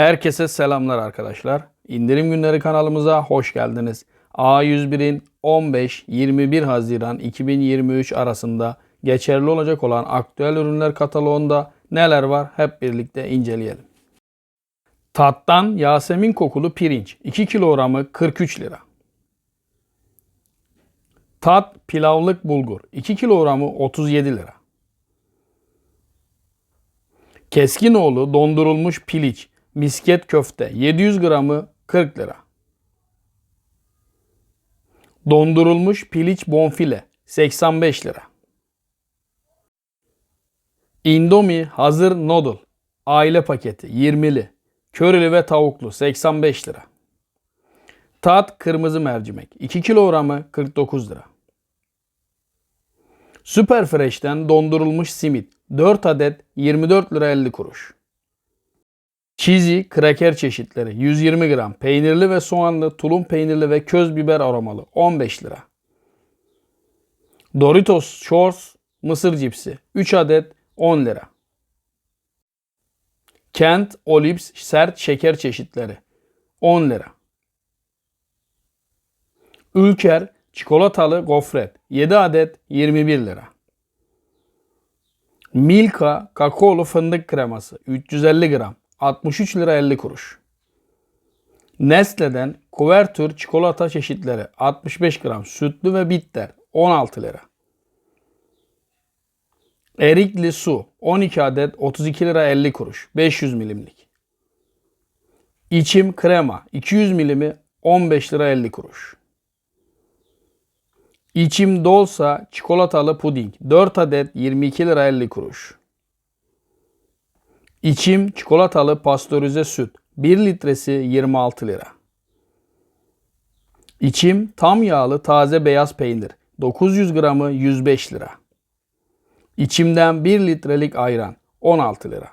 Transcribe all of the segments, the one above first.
Herkese selamlar arkadaşlar. İndirim günleri kanalımıza hoş geldiniz. A101'in 15-21 Haziran 2023 arasında geçerli olacak olan aktüel ürünler kataloğunda neler var hep birlikte inceleyelim. Tattan Yasemin kokulu pirinç 2 kilogramı 43 lira. Tat pilavlık bulgur 2 kilogramı 37 lira. Keskinoğlu dondurulmuş piliç, misket köfte 700 gramı 40 lira. Dondurulmuş piliç bonfile 85 lira. Indomie hazır noodle aile paketi 20'li. Körili ve tavuklu 85 lira. Tat kırmızı mercimek 2 kilogramı 49 lira. Süper Fresh'ten dondurulmuş simit 4 adet 24 lira 50 kuruş. Cheesy kraker çeşitleri 120 gram peynirli ve soğanlı, tulum peynirli ve köz biber aromalı 15 lira. Doritos Shorts mısır cipsi 3 adet 10 lira. Kent Olips sert şeker çeşitleri 10 lira. Ülker çikolatalı gofret 7 adet 21 lira. Milka kakaolu fındık kreması 350 gram 63 lira 50 kuruş. Nestle'den kuvertür çikolata çeşitleri 65 gram sütlü ve bitter 16 lira. Erikli su 12 adet 32 lira 50 kuruş 500 milimlik. İçim krema 200 milimi 15 lira 50 kuruş. İçim dolsa çikolatalı puding 4 adet 22 lira 50 kuruş. İçim çikolatalı pastörize süt 1 litresi 26 lira. İçim tam yağlı taze beyaz peynir 900 gramı 105 lira. İçimden 1 litrelik ayran 16 lira.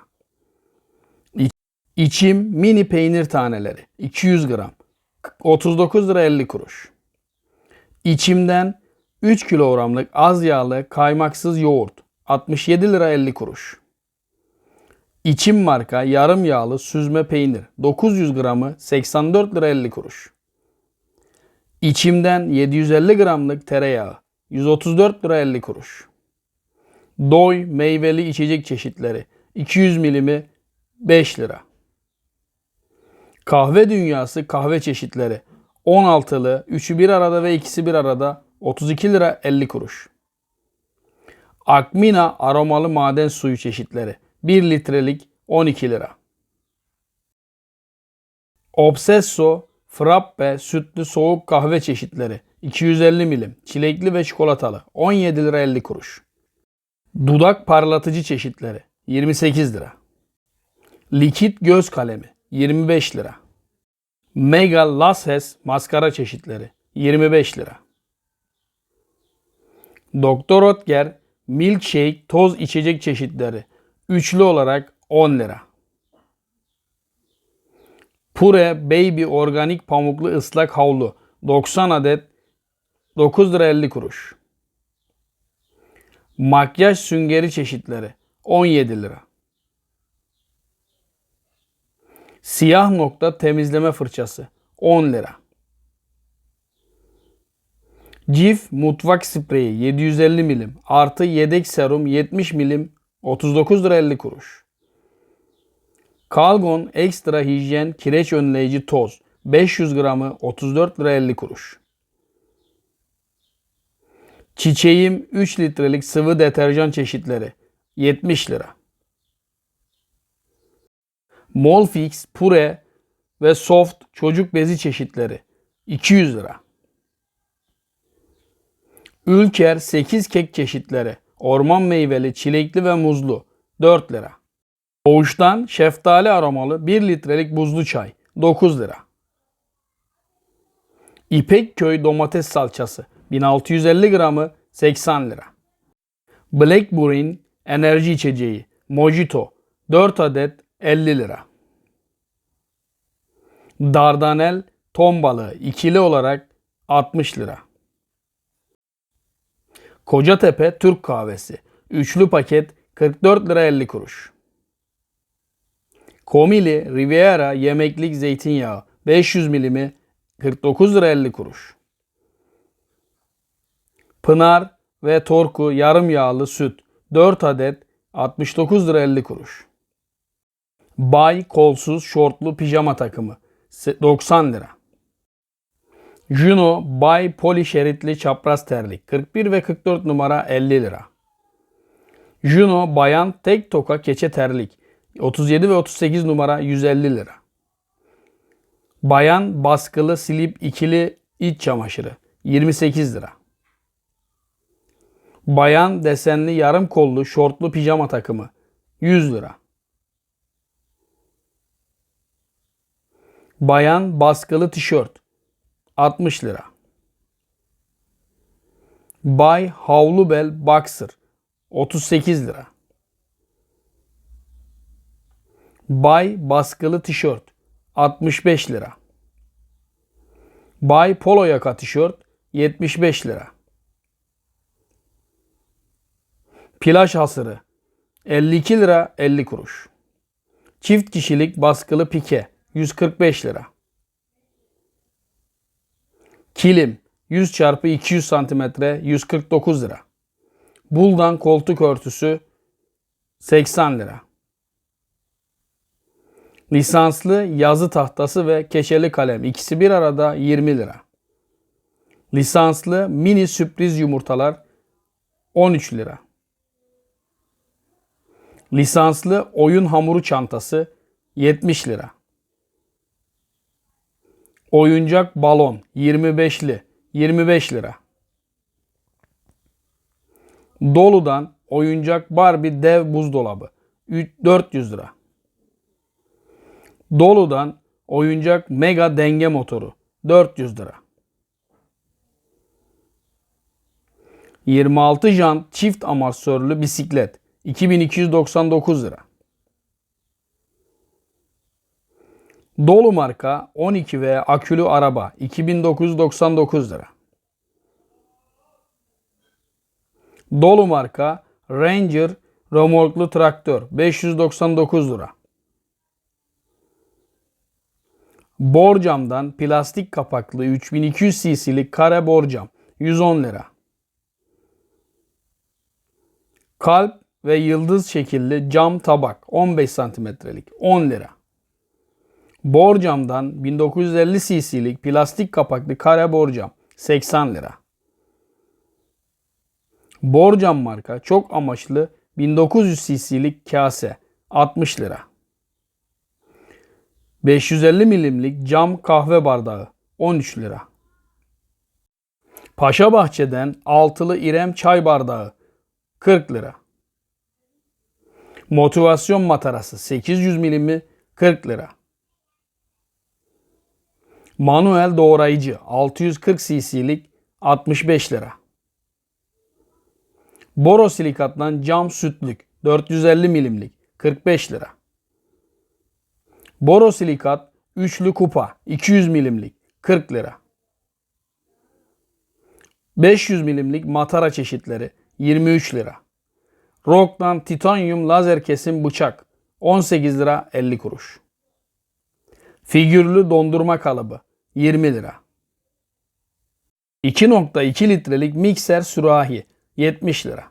İçim mini peynir taneleri 200 gram 39 lira 50 kuruş. İçimden 3 kilogramlık az yağlı kaymaksız yoğurt 67 lira 50 kuruş. İçim marka yarım yağlı süzme peynir 900 gramı 84 lira 50 kuruş. İçimden 750 gramlık tereyağı 134 lira 50 kuruş. Doy meyveli içecek çeşitleri 200 milimi 5 lira. Kahve dünyası kahve çeşitleri 16'lı, 3'ü bir arada ve ikisi bir arada 32 lira 50 kuruş. Akmina aromalı maden suyu çeşitleri 1 litrelik 12 lira. Obsesso frappe sütlü soğuk kahve çeşitleri 250 milim çilekli ve çikolatalı 17 lira 50 kuruş. Dudak parlatıcı çeşitleri 28 lira. Likit göz kalemi 25 lira. Mega Lashes maskara çeşitleri 25 lira. Doktor Oetker milkshake toz içecek çeşitleri üçlü olarak 10 lira. Pure Baby organik pamuklu ıslak havlu 90 adet 9 lira 50 kuruş. Makyaj süngeri çeşitleri 17 lira. Siyah nokta temizleme fırçası 10 lira. Cif mutfak spreyi 750 milim artı yedek serum 70 milim 39 lira 50 kuruş. Kalgon ekstra hijyen kireç önleyici toz 500 gramı 34 lira 50 kuruş. Çiçeğim 3 litrelik sıvı deterjan çeşitleri 70 lira. Molfix, Pure ve Soft çocuk bezi çeşitleri 200 lira. Ülker 8 kek çeşitleri orman meyveli, çilekli ve muzlu 4 lira. Doğuştan şeftali aromalı 1 litrelik buzlu çay 9 lira. İpekköy domates salçası 1650 gramı 80 lira. Blackberry'in enerji içeceği Mojito 4 adet 50 lira. Dardanel ton balığı ikili olarak 60 lira. Kocatepe Türk kahvesi üçlü paket 44 lira 50 kuruş. Komili Riviera yemeklik zeytinyağı 500 milimi 49 lira 50 kuruş. Pınar ve Torku yarım yağlı süt 4 adet 69 lira 50 kuruş. Bay kolsuz şortlu pijama takımı se- 90 lira. Juno Bay poli şeritli çapraz terlik 41 ve 44 numara 50 lira. Juno bayan tek toka keçe terlik 37 ve 38 numara 150 lira. Bayan baskılı silip ikili iç çamaşırı 28 lira. Bayan desenli yarım kollu şortlu pijama takımı 100 lira. Bayan baskılı tişört 60 lira. Bay havlu bel boxer 38 lira. Bay baskılı tişört 65 lira. Bay polo yaka tişört 75 lira. Plaj hasırı 52 lira 50 kuruş. Çift kişilik baskılı pike 145 lira. Kilim 100 çarpı 200 santimetre 149 lira. Buldan koltuk örtüsü 80 lira. Lisanslı yazı tahtası ve keşeli kalem ikisi bir arada 20 lira. Lisanslı mini sürpriz yumurtalar 13 lira. Lisanslı oyun hamuru çantası 70 lira. Oyuncak balon 25'li 25 lira. Dolu'dan oyuncak Barbie dev buzdolabı 3 400 lira. Dolu'dan oyuncak mega denge motoru 400 lira. 26 jant çift amortisörlü bisiklet 2299 lira. Dolu marka 12 ve akülü araba 2999 lira. Dolu marka Ranger remorklu traktör 599 lira. Borcam'dan plastik kapaklı 3200 cc'lik kare borcam 110 lira. Kalp ve yıldız şekilli cam tabak 15 santimetrelik 10 lira. Borcam'dan 1950 cc'lik plastik kapaklı kare borcam 80 lira. Borcam marka çok amaçlı 1900 cc'lik kase 60 lira. 550 milimlik cam kahve bardağı 13 lira. Paşa Bahçe'den altılı İrem çay bardağı 40 lira. Motivasyon matarası 800 milimi 40 lira. Manuel doğrayıcı 640 cc'lik 65 lira. Borosilikattan cam sütlük 450 milimlik 45 lira. Borosilikat üçlü kupa 200 milimlik 40 lira. 500 milimlik matara çeşitleri 23 lira. Rock'tan titanyum lazer kesim bıçak 18 lira 50 kuruş. Figürlü dondurma kalıbı 20 lira. 2.2 litrelik mikser sürahi 70 lira.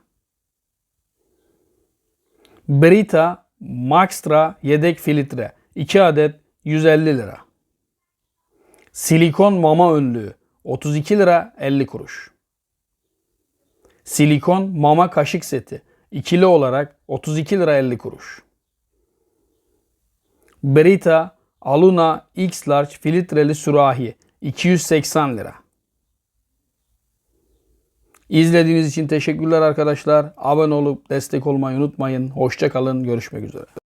Brita Maxtra yedek filtre 2 adet 150 lira. Silikon mama önlüğü 32 lira 50 kuruş. Silikon mama kaşık seti ikili olarak 32 lira 50 kuruş. Brita Aluna X Large filtreli sürahi 280 lira. İzlediğiniz için teşekkürler arkadaşlar. Abone olup destek olmayı unutmayın. Hoşçakalın. Görüşmek üzere.